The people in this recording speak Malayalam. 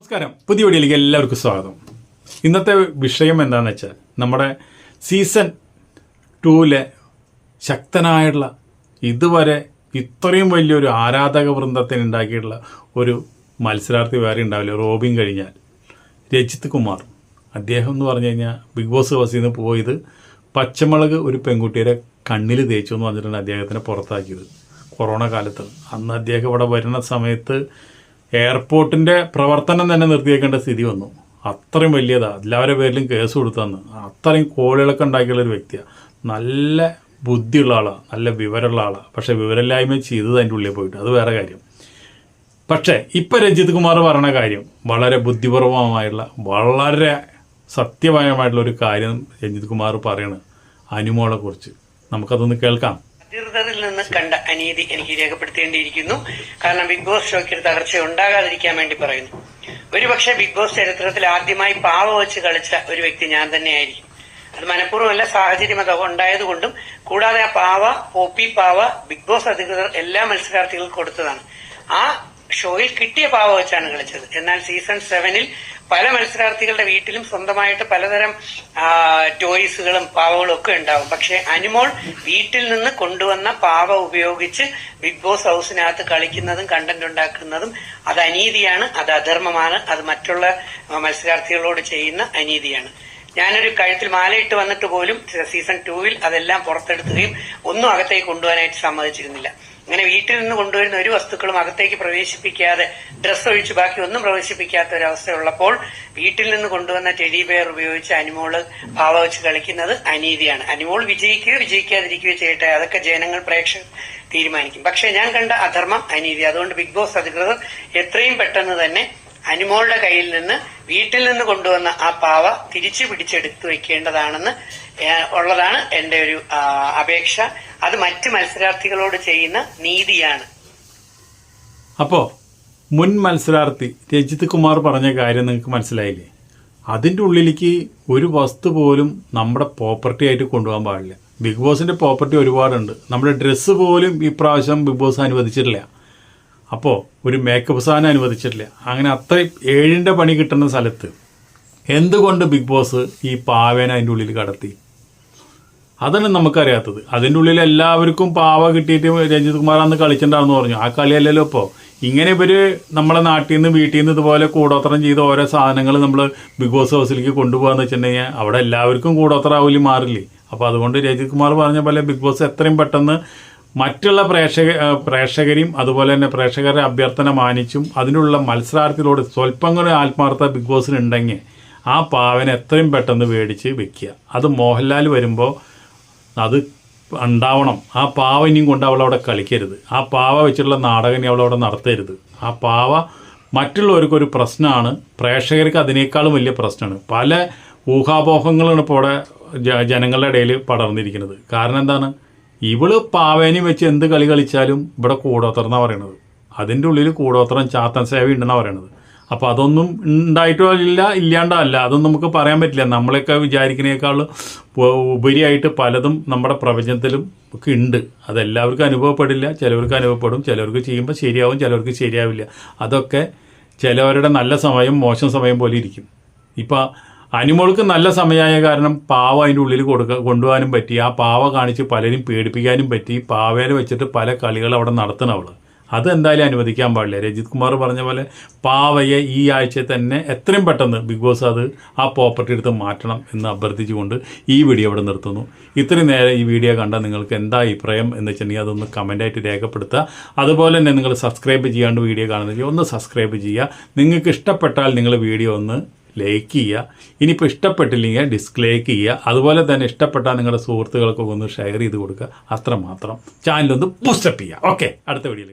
നമസ്കാരം. പുതിയ വീഡിയോയിലേക്ക് എല്ലാവർക്കും സ്വാഗതം. ഇന്നത്തെ വിഷയം എന്താണെന്ന് വെച്ചാൽ നമ്മുടെ സീസൺ ടൂവിലെ ശക്തനായുള്ള ഇതുവരെ ഇത്രയും വലിയൊരു ആരാധക വൃന്ദത്തിന് ഉണ്ടാക്കിയിട്ടുള്ള ഒരു മത്സരാർത്ഥി വേറെ ഉണ്ടാവില്ല. റോബിൻ കഴിഞ്ഞാൽ രജിത് കുമാർ. അദ്ദേഹം എന്ന് പറഞ്ഞു കഴിഞ്ഞാൽ ബിഗ് ബോസ് ഹൗസിൽ നിന്ന് പോയത് പച്ചമുളക് ഒരു പെൺകുട്ടിയുടെ കണ്ണിൽ തേച്ചു എന്ന് പറഞ്ഞിട്ടാണ് അദ്ദേഹത്തിനെ പുറത്താക്കിയത്. കൊറോണ കാലത്ത്. അന്ന് അദ്ദേഹം ഇവിടെ വരുന്ന സമയത്ത് എയർപോർട്ടിന്റെ പ്രവർത്തനം തന്നെ നിർത്തിയേക്കേണ്ട സ്ഥിതി വന്നു. അത്രയും വലിയതാ. എല്ലാവരുടെ പേരിലും കേസ് കൊടുത്തന്ന്. അത്രയും കോളുകളൊക്കെ ഉണ്ടാക്കിയുള്ളൊരു വ്യക്തിയാണ് നല്ല ബുദ്ധിയുള്ള ആളാണ് നല്ല വിവരമുള്ള ആളാണ് പക്ഷേ വിവരമില്ലായ്മ ചെയ്തത് അതിന്റെ ഉള്ളിൽ പോയിട്ട്. അത് വേറെ കാര്യം. പക്ഷേ ഇപ്പം രഞ്ജിത് കുമാർ പറഞ്ഞ കാര്യം വളരെ ബുദ്ധിപൂർവമായുള്ള വളരെ സത്യമായിട്ടുള്ള ഒരു കാര്യം രഞ്ജിത് കുമാർ പറയണ് അനുമോളെക്കുറിച്ച്. നമുക്കതൊന്ന് കേൾക്കാം. അധികൃതരിൽ നിന്ന് കണ്ട അനീതി എനിക്ക് രേഖപ്പെടുത്തേണ്ടിയിരിക്കുന്നു. കാരണം ബിഗ് ബോസ് ഷോയ്ക്ക് ഒരു തകർച്ച ഉണ്ടാകാതിരിക്കാൻ വേണ്ടി പറയുന്നു. ഒരുപക്ഷെ ബിഗ് ബോസ് ചരിത്രത്തിൽ ആദ്യമായി പാവ വെച്ച് കളിച്ച ഒരു വ്യക്തി ഞാൻ തന്നെയായിരിക്കും. അത് മനഃപൂർവമല്ല സാഹചര്യം അത് ഉണ്ടായതുകൊണ്ടും കൂടാതെ ആ പാവ പോപ്പി പാവ ബിഗ് ബോസ് അധികൃതർ എല്ലാ മത്സരാർത്ഥികൾക്കും കൊടുത്തതാണ്. ആ ഷോയിൽ കിട്ടിയ പാവ വെച്ചാണ് കളിച്ചത്. എന്നാൽ സീസൺ സെവനിൽ പല മത്സരാർത്ഥികളുടെ വീട്ടിലും സ്വന്തമായിട്ട് പലതരം ടോയ്സുകളും പാവകളും ഒക്കെ ഉണ്ടാവും. പക്ഷെ അനിമോൾ വീട്ടിൽ നിന്ന് കൊണ്ടുവന്ന പാവ ഉപയോഗിച്ച് ബിഗ് ബോസ് ഹൗസിനകത്ത് കളിക്കുന്നതും കണ്ടന്റ് ഉണ്ടാക്കുന്നതും അത് അനീതിയാണ് അത് അധർമ്മമാണ് അത് മറ്റുള്ള മത്സരാർത്ഥികളോട് ചെയ്യുന്ന അനീതിയാണ്. ഞാനൊരു കഴുത്തിൽ മാലയിട്ട് വന്നിട്ട് പോലും സീസൺ ടൂവിൽ അതെല്ലാം പുറത്തെടുക്കുകയും ഒന്നും അകത്തേക്ക് കൊണ്ടുപോകാനായിട്ട് സമ്മതിച്ചിരുന്നില്ല. അങ്ങനെ വീട്ടിൽ നിന്ന് കൊണ്ടുവരുന്ന ഒരു വസ്തുക്കളും അകത്തേക്ക് പ്രവേശിപ്പിക്കാതെ ഡ്രസ്സ് ഒഴിച്ച് ബാക്കി ഒന്നും പ്രവേശിപ്പിക്കാത്ത ഒരു അവസ്ഥയുള്ളപ്പോൾ വീട്ടിൽ നിന്ന് കൊണ്ടുവന്ന ടെഡി ബെയർ ഉപയോഗിച്ച് അനിമോൾ ഭാവ വെച്ച് കളിക്കുന്നത് അനീതിയാണ്. അനിമോൾ വിജയിക്കുകയോ വിജയിക്കാതിരിക്കുകയോ ചെയ്യട്ടെ അതൊക്കെ ജനങ്ങൾ പ്രേക്ഷകർ തീരുമാനിക്കും. പക്ഷെ ഞാൻ കണ്ട അധർമ്മം അനീതി. അതുകൊണ്ട് ബിഗ് ബോസ് അധികൃതർ എത്രയും പെട്ടെന്ന് തന്നെ അനിമോളുടെ കയ്യിൽ നിന്ന് വീട്ടിൽ നിന്ന് കൊണ്ടുവന്ന ആ പാവ തിരിച്ചു പിടിച്ചെടുത്തു വെക്കേണ്ടതാണെന്ന് ഉള്ളതാണ് എന്റെ ഒരു അപേക്ഷ. അത് മറ്റ് മത്സരാർത്ഥികളോട് ചെയ്യുന്ന നീതിയാണ്. അപ്പോ മുൻ മത്സരാർത്ഥി രജിത് കുമാർ പറഞ്ഞ കാര്യം നിങ്ങൾക്ക് മനസ്സിലായില്ലേ? അതിന്റെ ഉള്ളിലേക്ക് ഒരു വസ്തു പോലും നമ്മുടെ പ്രോപ്പർട്ടി ആയിട്ട് കൊണ്ടുപോകാൻ പാടില്ല. ബിഗ് ബോസിന്റെ പ്രോപ്പർട്ടി ഒരുപാടുണ്ട്. നമ്മുടെ ഡ്രസ്സ് പോലും ഇപ്രാവശ്യം ബിഗ് ബോസ് അനുവദിച്ചിട്ടില്ല. അപ്പോൾ ഒരു മേക്കപ്പ് സാധനം അനുവദിച്ചിട്ടില്ല. അങ്ങനെ അത്രയും ഏഴിന്റെ പണി കിട്ടുന്ന സ്ഥലത്ത് എന്തുകൊണ്ട് ബിഗ് ബോസ് ഈ പാവേനെ അതിന്റെ ഉള്ളിൽ കടത്തി? അതാണ് നമുക്കറിയാത്തത്. അതിന്റെ ഉള്ളിൽ എല്ലാവർക്കും പാവ കിട്ടിയിട്ട് രഞ്ജിത് കുമാർ അന്ന് കളിച്ചിട്ടുണ്ടാന്ന് പറഞ്ഞു. ആ കളിയല്ലല്ലോ ഇപ്പോൾ ഇങ്ങനെ ഇവർ നമ്മളെ നാട്ടിൽ നിന്ന് വീട്ടിൽ നിന്ന് ഇതുപോലെ കൂടോത്രം ചെയ്ത് ഓരോ സാധനങ്ങൾ നമ്മൾ ബിഗ് ബോസ് ഹൗസിലേക്ക് കൊണ്ടുപോകാന്ന് വെച്ചിട്ടുണ്ടെങ്കിൽ അവിടെ എല്ലാവർക്കും കൂടോത്രാവലി മാറില്ലേ? അപ്പോൾ അതുകൊണ്ട് രഞ്ജിത് കുമാർ പറഞ്ഞ പോലെ ബിഗ് ബോസ് എത്രയും പെട്ടെന്ന് മറ്റുള്ള പ്രേക്ഷക പ്രേക്ഷകരെയും അതുപോലെ തന്നെ പ്രേക്ഷകരുടെ അഭ്യർത്ഥന മാനിച്ചും അതിനുള്ള മത്സരാർത്ഥികളോട് സ്വല്പം കൂടെ ആത്മാർത്ഥ ബിഗ് ബോസിനുണ്ടെങ്കിൽ ആ പാവനെ എത്രയും പെട്ടെന്ന് മേടിച്ച് വെക്കുക. അത് മോഹൻലാൽ വരുമ്പോൾ അത് ഉണ്ടാവണം. ആ പാവ ഇനിയും കൊണ്ട് അവൾ അവിടെ കളിക്കരുത്. ആ പാവ വെച്ചിട്ടുള്ള നാടകം അവൾ അവിടെ നടത്തരുത്. ആ പാവ മറ്റുള്ളവർക്കൊരു പ്രശ്നമാണ്. പ്രേക്ഷകർക്ക് അതിനേക്കാളും വലിയ പ്രശ്നമാണ്. പല ഊഹാപോഹങ്ങളാണ് ഇപ്പോൾ ഇവിടെ ജനങ്ങളുടെ ഇടയിൽ പടർന്നിരിക്കുന്നത്. കാരണം എന്താണ്? ഇവൾ പാവേനും വെച്ച് എന്ത് കളി കളിച്ചാലും ഇവിടെ കൂടോത്രം എന്നാണ് പറയണത്. അതിന്റെ ഉള്ളിൽ കൂടോത്രം ചാത്തൻ സേവ ഉണ്ടെന്നാണ് പറയണത്. അപ്പോൾ അതൊന്നും ഉണ്ടായിട്ടോ ഇല്ല ഇല്ലാണ്ടല്ല അതൊന്നും നമുക്ക് പറയാൻ പറ്റില്ല. നമ്മളെയൊക്കെ വിചാരിക്കുന്നതിനേക്കാൾ ഉപരിയായിട്ട് പലതും നമ്മുടെ പ്രപഞ്ചത്തിലും ഒക്കെ ഉണ്ട്. അതെല്ലാവർക്കും അനുഭവപ്പെടില്ല ചിലവർക്ക് അനുഭവപ്പെടും ചിലവർക്ക് ചെയ്യുമ്പോൾ ശരിയാവും ചിലവർക്ക് ശരിയാവില്ല. അതൊക്കെ ചിലവരുടെ നല്ല സമയം മോശം സമയം പോലെ ഇരിക്കും. ഇപ്പം അനിമോൾക്ക് നല്ല സമയമായ കാരണം പാവ അതിന്റെ ഉള്ളിൽ കൊടുക്ക കൊണ്ടുപോകാനും പറ്റി. ആ പാവ കാണിച്ച് പലരും പേടിപ്പിക്കാനും പറ്റി. പാവേനെ വെച്ചിട്ട് പല കളികൾ അവിടെ നടത്തണം അവൾ അത് എന്തായാലും അനുവദിക്കാൻ പാടില്ല. രജിത് കുമാർ പറഞ്ഞ പോലെ പാവയെ ഈ ആഴ്ച തന്നെ എത്രയും പെട്ടെന്ന് ബിഗ് ബോസ് അത് ആ പ്രോപ്പർട്ടി എടുത്ത് മാറ്റണം എന്ന് അഭ്യർത്ഥിച്ചുകൊണ്ട് ഈ വീഡിയോ ഇവിടെ നിർത്തുന്നു. ഇത്രയും നേരം ഈ വീഡിയോ കണ്ടാൽ നിങ്ങൾക്ക് എന്താ അഭിപ്രായം എന്ന് വെച്ചിട്ടുണ്ടെങ്കിൽ അതൊന്ന് കമന്റായിട്ട് രേഖപ്പെടുത്തുക. അതുപോലെ തന്നെ നിങ്ങൾ സബ്സ്ക്രൈബ് ചെയ്യാണ്ട് വീഡിയോ കാണുന്നില്ല ഒന്ന് സബ്സ്ക്രൈബ് ചെയ്യുക. നിങ്ങൾക്ക് ഇഷ്ടപ്പെട്ടാൽ നിങ്ങൾ വീഡിയോ ഒന്ന് ലൈക്ക് ചെയ്യുക. ഇനിയിപ്പോൾ ഇഷ്ടപ്പെട്ടില്ലെങ്കിൽ ഡിസ്ലൈക്ക് ചെയ്യുക. അതുപോലെ തന്നെ ഇഷ്ടപ്പെട്ടാൽ നിങ്ങളുടെ സുഹൃത്തുക്കൾക്കൊക്കെ ഒന്ന് ഷെയർ ചെയ്ത് കൊടുക്കുക. അത്രമാത്രം. ചാനലൊന്ന് ബൂസ്റ്റപ്പ് ചെയ്യുക. ഓക്കെ അടുത്ത വീഡിയോയിൽ